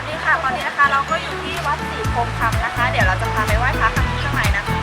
สวัสดีค่ะ ตอนนี้นะคะเราก็อยู่ที่วัดศรีคมคำนะคะ เดี๋ยวเราจะพาไปไหว้พระทางข้างในนะคะ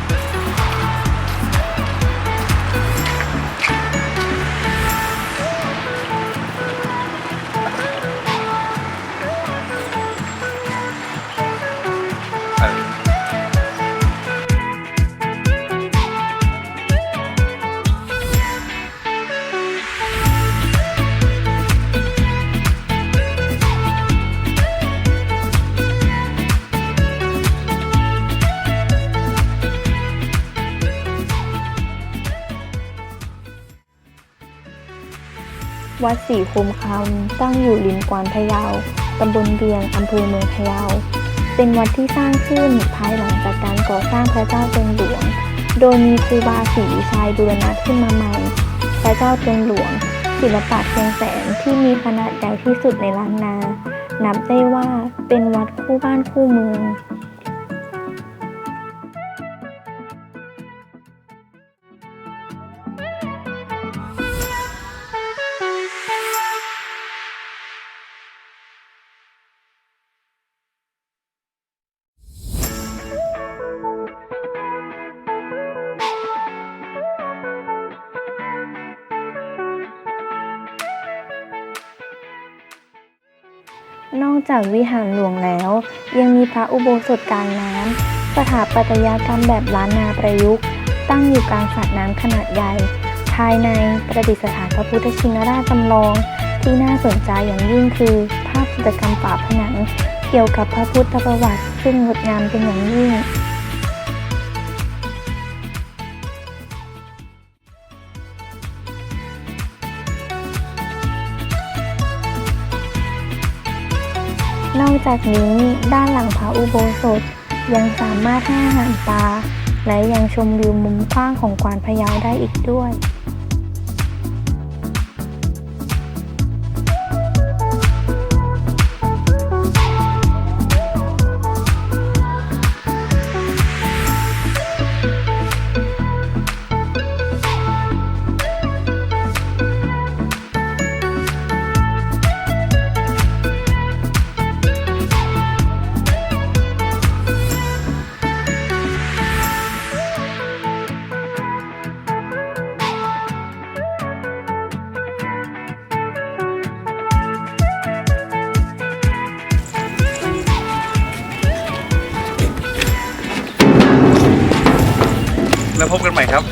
วัดศรีคุมคำตั้งอยู่ริมกวานพะเยา ตำบลเวียง อำเภอเมืองพะเยา เป็นวัดที่สร้างขึ้นภายหลังจากการก่อสร้างพระเจ้าเจงหลวง โดยมีครูบาศรีวิชัยบูรณะขึ้นมาใหม่ พระเจ้าเจงหลวง ศิลปะเชียงแสนที่มีขนาดใหญ่ที่สุดในล้านนา นับได้ว่าเป็นวัดคู่บ้านคู่เมือง นอกจากวิหารหลวงแล้ว ยังมีพระอุโบสถกลางน้ำสถาปัตยกรรมแบบล้านนาประยุกต์ ตั้งอยู่กลางสระน้ำขนาดใหญ่ ภายในประดิษฐานพระพุทธชินราชจำลอง ที่น่าสนใจอย่างยิ่งคือ ภาพจิตรกรรมฝาผนัง เกี่ยวกับพระพุทธประวัติ ซึ่งงดงามเป็นอย่างยิ่ง นอกจากนี้ด้านหลังพระอุโบสถยังสามารถให้อาหารปลาและยังชมวิวมุมกว้างของกวานพะเยาได้อีกด้วย พบกันใหม่ครับ